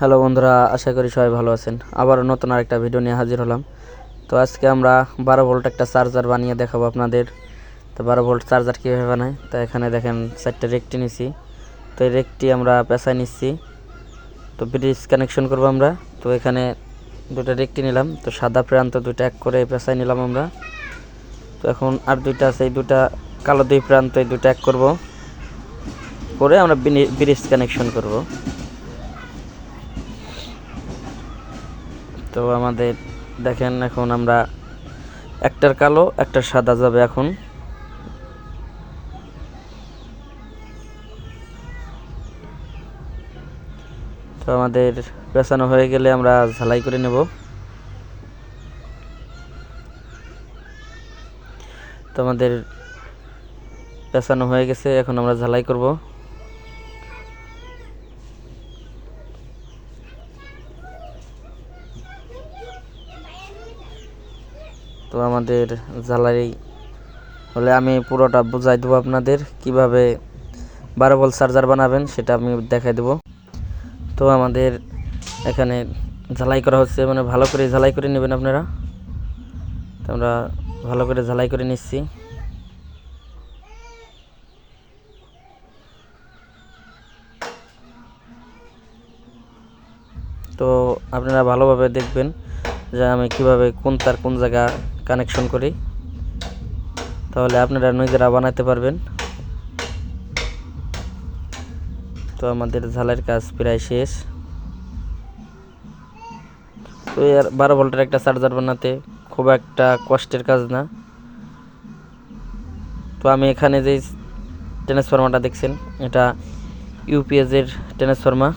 Hello বন্ধুরা, আশা করি সবাই ভালো আছেন। আবারও নতুন আরেকটা ভিডিও নিয়ে হাজির হলাম। তো আজকে আমরা বারো ভোল্ট একটা চার্জার বানিয়ে দেখাবো আপনাদের। তো বারো ভোল্ট চার্জার কীভাবে বানায়? তো এখানে দেখেন চারটে রেকটি নিছি। তো এই রেকটি আমরা পেঁচায় নিচ্ছি তো ব্রিজ কানেকশন করব আমরা। তো এখানে দুটো রেকটি নিলাম। তো সাদা প্রান্ত দুটো এক করে পেঁচায় নিলাম আমরা। তো এখন আর দুইটা আছে, এই দুটা কালো দুই প্রান্ত এই দুটো এক করব। করে আমরা ব্রিজ কানেকশন করব। তো আমাদের দেখেন এখন আমরা একটার কালো, একটার সাদা যাবে এখন। তো আমাদের পেছানো হয়ে গেলে আমরা ঝালাই করে নেব। তো আমাদের পেছানো হয়ে গেছে, এখন আমরা ঝালাই করব তো আমাদের জ্বালাই হলে আমি পুরোটা বুঝাই দেবো আপনাদের কীভাবে বারো ভোল্ট চার্জার বানাবেন সেটা আমি দেখাই দেবো। তো আমাদের এখানে ঝালাই করা হচ্ছে মানে ভালো করে ঝালাই করে নেবেন আপনারা। তো আমরা ভালো করে ঝালাই করে নিচ্ছি। তো আপনারা ভালোভাবে দেখবেন যে আমি কীভাবে কোন তার কোন জায়গা কানেকশন করি, তাহলে আপনারা নিজেরা বানাতে পারবেন। তো আমাদের ঝালের কাজ প্রায় শেষ। তো এর বারো ভোল্টের একটা চার্জার বানাতে খুব একটা কষ্টের কাজ না। তো আমি এখানে যে ট্রান্সফরমারটা দেখছেন, এটা ইউপিএসের ট্রান্সফরমার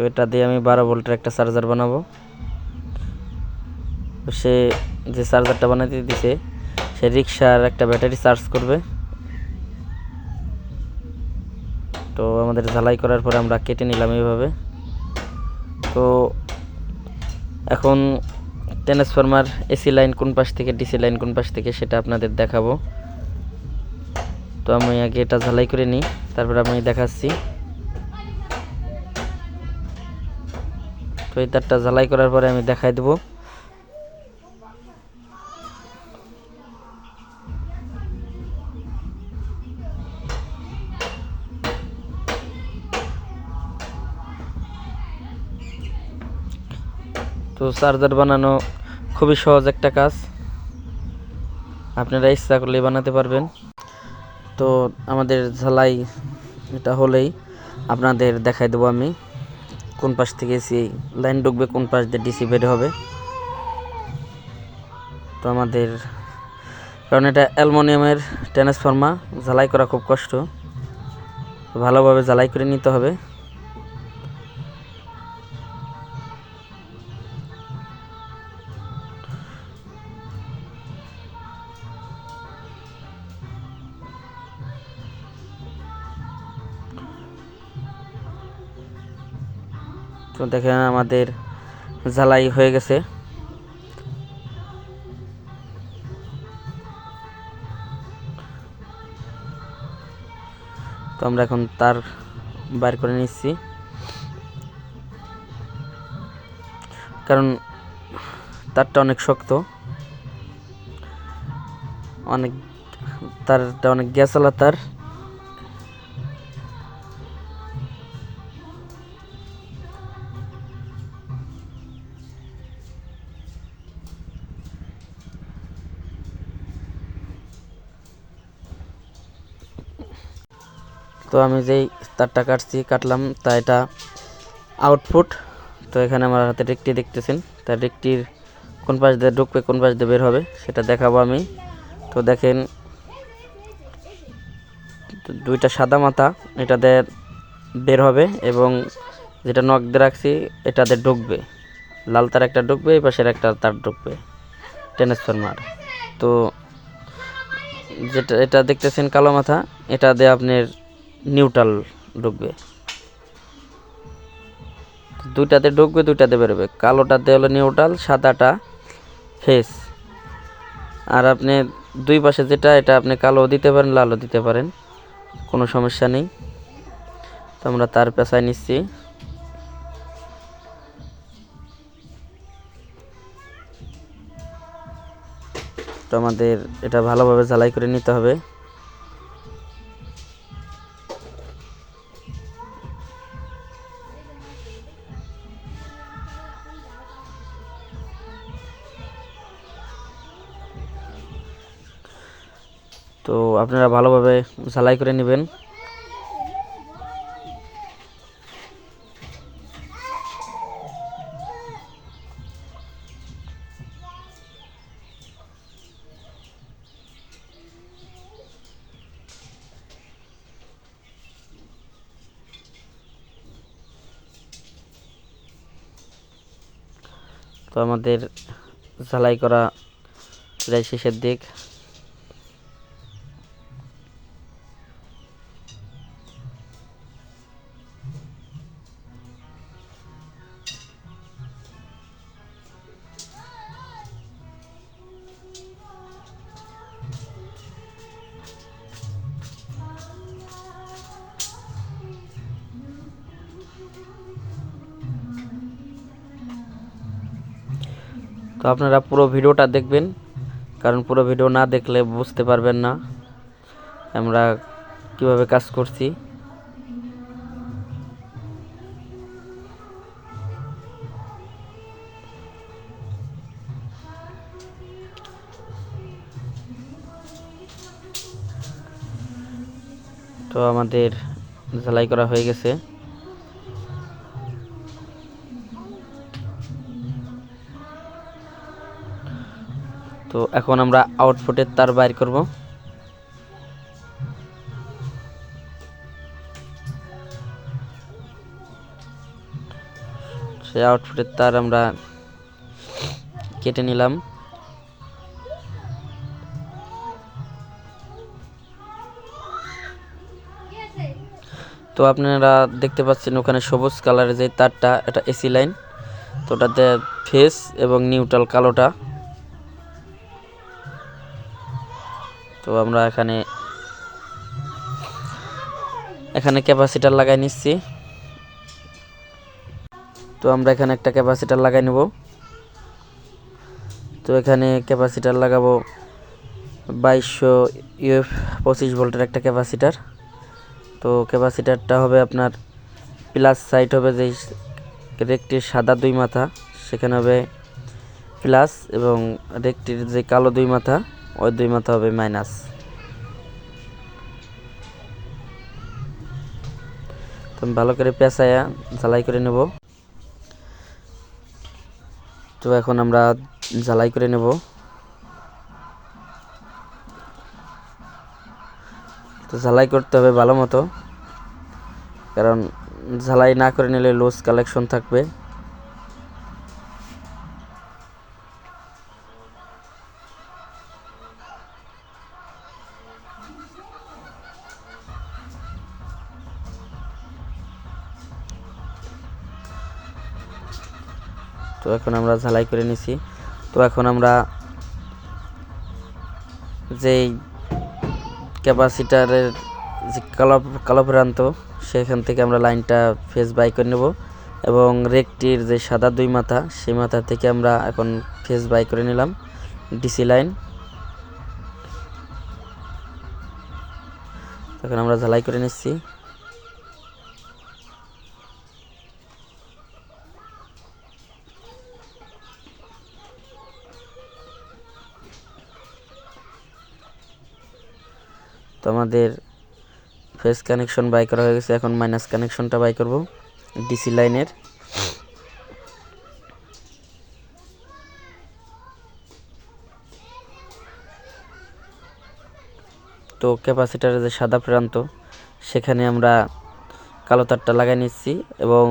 তো এটা দিয়ে আমি বারো ভোল্টের একটা চার্জার বানাবো। সে যে চার্জারটা বানাতে দিছে, সে রিক্সার একটা ব্যাটারি চার্জ করবে। তো আমাদের ঝালাই করার পরে আমরা কেটে নিলাম এইভাবে। তো এখন ট্রান্সফরমার, এসি লাইন কোন পাশ থেকে, ডিসি লাইন কোন পাশ থেকে সেটা আপনাদের দেখাবো। তো আমি আগে এটা ঝালাই করে নিই, তারপর আমি দেখাচ্ছি। তো এই তারটা ঝালাই করার পরে আমি দেখাই দেবো। তো চার্জার বানানো খুবই সহজ একটা কাজ। আপনারা ইচ্ছা করলে বানাতে পারবেন। তো আমাদের ঝালাই এটা হলেই আপনাদের দেখাই দেবো আমি। কোন পাশ থেকে এসি লাইন ঢুকবে, কোন পাশ দিয়ে ডিসি বের হবে। তো আমাদের, কারণ এটা অ্যালমোনিয়ামের ট্রান্সফর্মার, জ্বালাই করা খুব কষ্ট। ভালোভাবে জ্বালাই করে নিতে হবে। তো দেখেন আমাদের জ্বালাই হয়ে গেছে। তো আমরা এখন তার বাইর করে নিচ্ছি। কারণ তারটা অনেক শক্ত। অনেক তারটা অনেক গ্যাসালা তার। তো আমি যেই তারটা কাটছি, কাটলাম, তা এটা আউটপুট তো এখানে আমার হাতে রেকটি দেখতেছেন তার রেকটির কোন পাশ দিয়ে ঢুকবে, কোন পাশ দিয়ে বের হবে, সেটা দেখাবো আমি। তো দেখেন, দুইটা সাদা মাথা এটাতে বের হবে এবং যেটা নখ দিয়ে রাখছি এটাতে ঢুকবে। লাল তার একটা ঢুকবে, এই পাশের একটা তার ঢুকবে ট্রান্সফরমার তো যেটা, এটা দেখতেছেন কালো মাথা, এটা দিয়ে আপনার নিউট্রাল ঢুকবে। দুইটাতে ঢুকবে, দুইটাতে বেরোবে। কালোটাতে হলো নিউট্রাল, সাদাটা ফেস। আর আপনি দুই পাশে যেটা, এটা আপনি কালো দিতে পারেন, লালও দিতে পারেন। কোনো সমস্যা নেই। তো আমরা তার পেঁচায় নিচ্ছি। তো আমাদের এটা ভালোভাবে ঝালাই করে নিতে হবে। তো আপনারা ভালোভাবে ঝালাই করে নেবেন। তো আমাদের ঝালাই করা প্রায় শেষের দিক। তো আপনারা পুরো ভিডিওটা দেখবেন, কারণ পুরো ভিডিও না দেখলে বুঝতে পারবেন না আমরা কীভাবে কাজ করছি। তো আমাদের ঝালাই করা হয়ে গেছে। তো এখন আমরা আউটপুটের তার বাইর করব। সেই আউটপুটের তার আমরা কেটে নিলাম। তো আপনারা দেখতে পাচ্ছেন ওখানে সবুজ কালারের যে তারটা, এটা এসি লাইন তো ওটাতে ফেস এবং নিউট্রাল কালোটা। তো আমরা এখানে এখানে ক্যাপাসিটার লাগাই নিচ্ছি। তো আমরা এখানে একটা ক্যাপাসিটার লাগাই নেব। তো এখানে ক্যাপাসিটার লাগাবো বাইশশো ইউএফ পঁচিশ ভোল্টের একটা ক্যাপাসিটার। তো ক্যাপাসিটারটা হবে আপনার প্লাস সাইড হবে যে রেকটির সাদা দুই মাথা, সেখানে হবে প্লাস এবং রেকটির যে কালো দুই মাথা। ওই দুই মাথা হবে মাইনাস তো ভালো করে পেঁচায়া ঝালাই করে নেব। তো এখন আমরা ঝালাই করে নেব। তো ঝালাই করতে হবে ভালো মতো। কারণ ঝালাই না করে নিলে লুজ কালেকশন থাকবে। এখন আমরা ঝালাই করে নিছি। তো এখন আমরা যেই ক্যাপাসিটারের যে কালো কালো প্রান্ত সেখান থেকে আমরা লাইনটা ফেস বাই করে নেব এবং রেকটির যে সাদা দুই মাথা, সেই মাথা থেকে আমরা এখন ফেস বাই করে নিলাম ডিসি লাইন। এখন আমরা ঝালাই করে নিচ্ছি। আমাদের ফেস কানেকশন বাই করা হয়ে গেছে, এখন মাইনাস কানেকশনটা বাই করব ডিসি লাইনের তো ক্যাপাসিটারের যে সাদা প্রান্ত, সেখানে আমরা কালো তারটা লাগাই নিচ্ছি এবং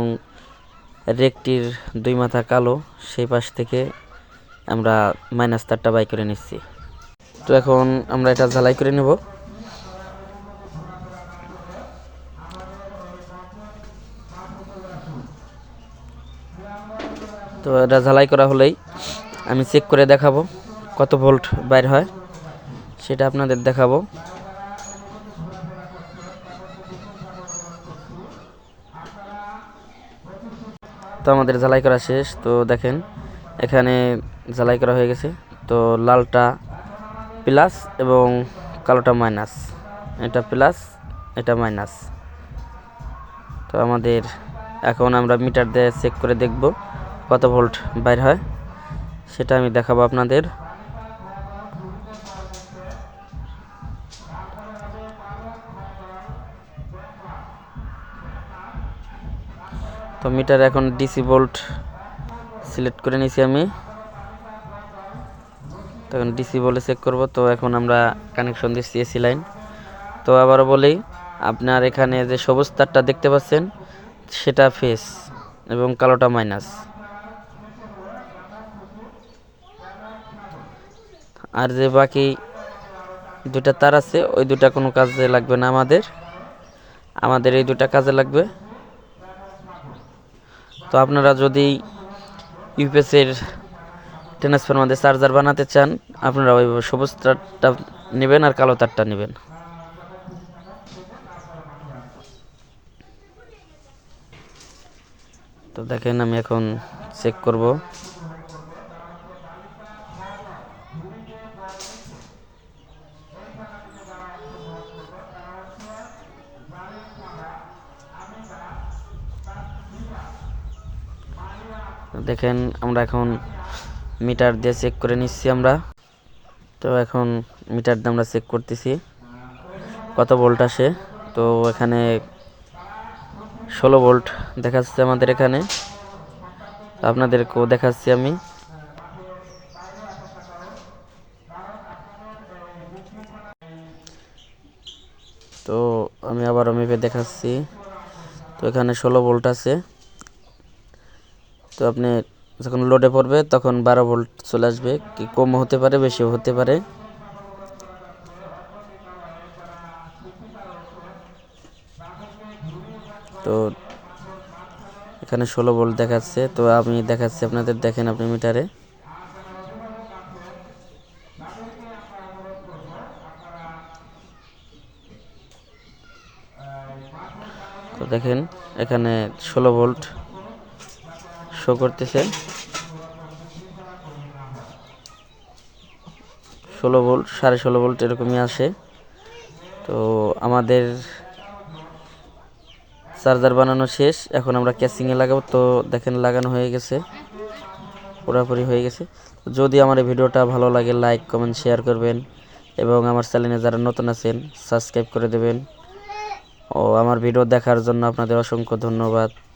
রেকটির দুই মাথা কালো, সেই পাশ থেকে আমরা মাইনাস তারটা বাই করে নিচ্ছি। তো এখন আমরা এটা ঝালাই করে নেব। তো এটা ঝালাই করা হলেই আমি চেক করে দেখাবো কত ভোল্ট বাইর হয়। সেটা আপনাদের দেখাবো। তো আমাদের ঝালাই করা শেষ। তো দেখেন, এখানে ঝালাই করা হয়ে গেছে। তো লালটা প্লাস এবং কালোটা মাইনাস এটা প্লাস এটা মাইনাস তো আমাদের এখন আমরা মিটার দিয়ে চেক করে দেখব। কত ভোল্ট বাইর হয় সেটা আমি দেখাবো আপনাদের। তো মিটার এখন ডিসি ভোল্ট সিলেক্ট করে নিয়েছি আমি। তখন ডিসি বলে চেক করব। তো এখন আমরা কানেকশন দিচ্ছি এসি লাইন তো আবারও বলি, আপনার এখানে যে সবুজ তারটা দেখতে পাচ্ছেন, সেটা ফেস এবং কালোটা মাইনাস আর যে বাকি দুটা তার আছে, ওই দুটা কোনো কাজে লাগবে না আমাদের। আমাদের এই দুটা কাজে লাগবে। তো আপনারা যদি ইউপিএসের ট্রান্সফরমার চার্জার বানাতে চান, আপনারা ওই সবুজ তারটা নেবেন আর কালো তারটা নেবেন। তো দেখেন আমি এখন চেক করব। দেখেন, আমরা এখন মিটার দিয়ে চেক করে নিচ্ছি আমরা। তো এখন মিটার দিয়ে আমরা চেক করতেছি কত ভোল্ট আসে। তো এখানে ষোলো ভোল্ট দেখাচ্ছে আমাদের এখানে। আপনাদেরকেও দেখাচ্ছি আমি। তো আমি আবারও মেপে দেখাচ্ছি। তো এখানে ষোলো ভোল্ট আছে। তো আপনি যখন লোডে পড়বে, তখন বারো ভোল্ট চলে আসবে। কি কম হতে পারে, বেশিও হতে পারে। তো এখানে ষোলো ভোল্ট দেখাচ্ছে। তো আমি দেখাচ্ছি আপনাদের, দেখেন আপনি মিটারে। তো দেখেন, এখানে ষোলো ভোল্ট শো করতেছে। ষোলো ভোল্ট সাড়ে ষোলো ভোল্ট এরকমই আসে। তো আমাদের চার্জার বানানো শেষ। এখন আমরা ক্যাসিংয়ে লাগাবো। তো দেখেন, লাগানো হয়ে গেছে। পুরোপুরি হয়ে গেছে। যদি আমার এই ভিডিওটা ভালো লাগে লাইক কমেন্ট শেয়ার করবেন। এবং আমার চ্যানেলে যারা নতুন আছেন সাবস্ক্রাইব করে দেবেন। ও, আমার ভিডিও দেখার জন্য আপনাদের অসংখ্য ধন্যবাদ।